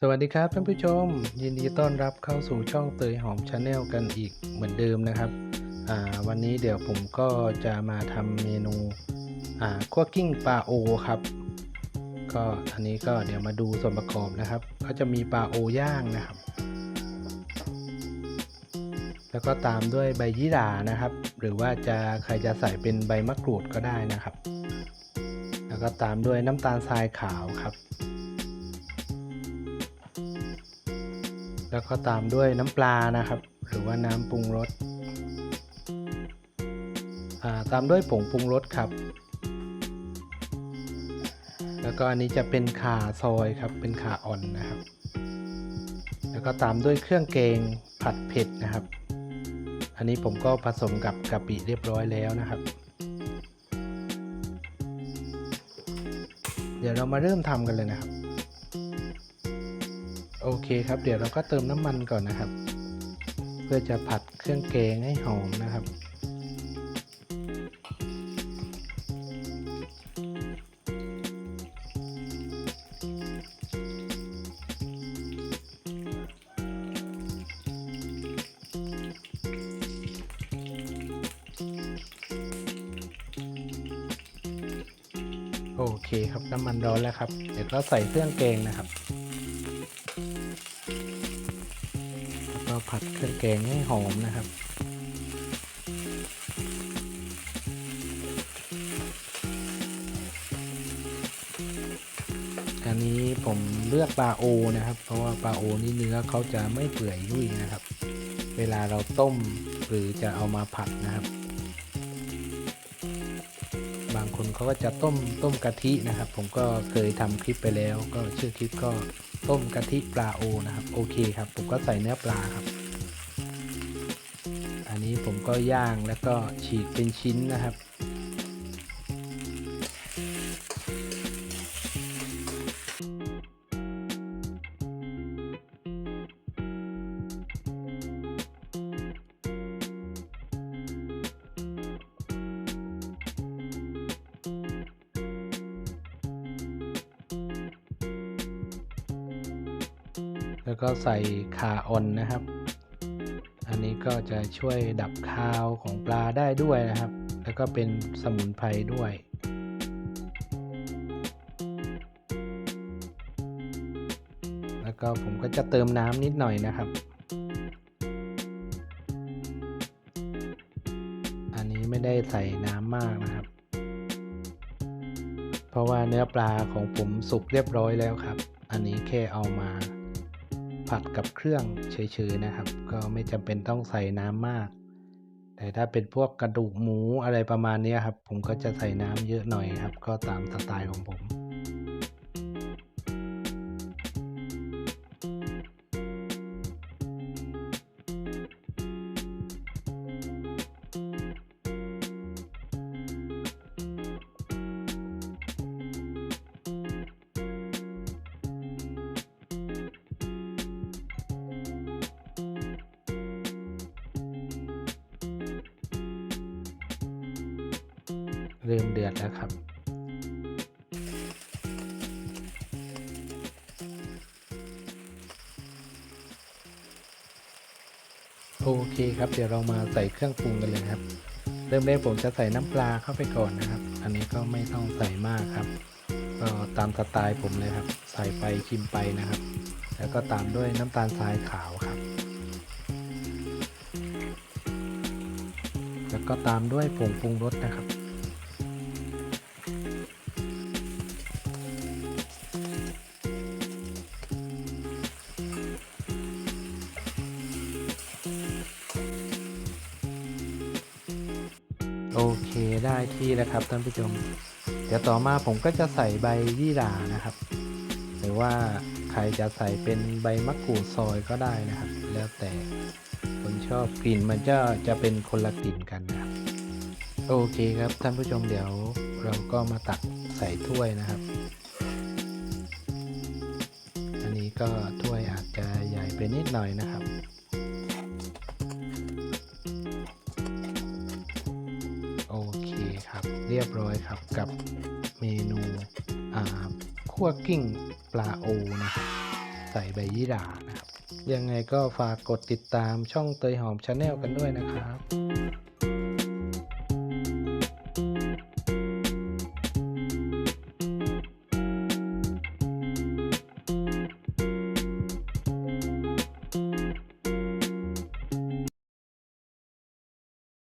สวัสดีครับท่านผู้ชม ยินดีต้อนรับเข้าสู่ช่องเตยหอมชาแนลกันอีกเหมือนเดิมนะครับวันนี้เดี๋ยวผมก็จะมาทำเมนูคั่วกิ้งปลาโอครับ ก็อันนี้ก็เดี๋ยวมาดูส่วนประกอบนะครับ ก็จะมีปลาโอย่างนะครับ แล้วก็ตามด้วยใบยี่หร่านะครับ หรือว่าจะใครจะใส่เป็นใบมะกรูดก็ได้นะครับ แล้วก็ตามด้วยน้ำตาลทรายขาวครับ แล้วก็ตามด้วยน้ำปลานะครับ หรือว่าน้ำปรุงรสตามด้วยผงปรุงรสครับ แล้วก็อันนี้จะเป็นข่าซอยครับ เป็นข่าอ่อนนะครับ แล้วก็ตามด้วยเครื่องแกงผัดเผ็ดนะครับ อันนี้ผมก็ผสมกับกะปิเรียบร้อยแล้วนะครับ เดี๋ยวเรามาเริ่มทำกันเลยนะครับ โอเคครับ เดี๋ยวเราก็เติมน้ำมันก่อนนะครับ เพื่อจะผัดเครื่องแกงให้หอมนะครับโอเคครับน้ำมันร้อนแล้วครับ เดี๋ยวก็ใส่เครื่องแกงนะครับ ผัดเครื่องแกงให้หอมนะครับอันนี้ผมเลือกปลาโอนะครับ เพราะว่าปลาโอนี่เนื้อเขาจะไม่เปื่อยยุ่ยนะครับ เวลาเราต้มหรือจะเอามาผัดนะครับบางคนเขาก็จะต้มต้มกะทินะครับ ผมก็เคยทำคลิปไปแล้ว ก็ชื่อคลิปก็ต้มกะทิปลาโอนะครับโอเคครับผมก็ใส่เนื้อปลาครับ อันนี้ผมก็ย่างแล้วก็ฉีกเป็นชิ้นนะครับ แล้วก็ใส่ข่าออนนะครับ อันนี้ก็จะช่วยดับคาวของปลาได้ด้วยนะครับ แล้วก็เป็นสมุนไพรด้วยแล้วก็ผมก็จะเติมน้ำนิดหน่อยนะครับ อันนี้ไม่ได้ใส่น้ำมากนะครับ เพราะว่าเนื้อปลาของผมสุกเรียบร้อยแล้วครับ อันนี้แค่เอามา ผัดกับเครื่องเฉยๆนะครับ ก็ไม่จำเป็นต้องใส่น้ำมาก แต่ถ้าเป็นพวกกระดูกหมูอะไรประมาณนี้ครับ ผมก็จะใส่น้ำเยอะหน่อยครับ ก็ตามสไตล์ของผม เริ่มเดือดแล้วครับ โอเคครับ เดี๋ยวเรามาใส่เครื่องปรุงกันเลยครับ เริ่มแรกผมจะใส่น้ำปลาเข้าไปก่อนนะครับ อันนี้ก็ไม่ต้องใส่มากครับ ก็ตามสไตล์ผมเลยครับ ใส่ไปชิมไปนะครับ แล้วก็ตามด้วยน้ำตาลทรายขาวครับแล้วก็ตามด้วยผงปรุงรสนะครับ โอเคได้ที่แล้วครับท่านผู้ชม เดี๋ยวต่อมาผมก็จะใส่ใบยี่หร่านะครับ หรือว่าใครจะใส่เป็นใบมะกรูดซอยก็ได้นะครับ แล้วแต่คนชอบกลิ่นมันจะจะเป็นคนละกลิ่นกันนะครับ โอเคครับท่านผู้ชมเดี๋ยวเราก็มาตักใส่ถ้วยนะครับ อันนี้ก็ถ้วยอาจจะใหญ่ไปนิดหน่อยนะครับ เคครับ เรียบร้อยครับกับเมนูคั่วกิ้งปลาโอนะครับส่ใบยี่หร่านะครับยังไงก็ฝากกดติดตามช่องเตยหอมชาแนลกันด้วยนะครับ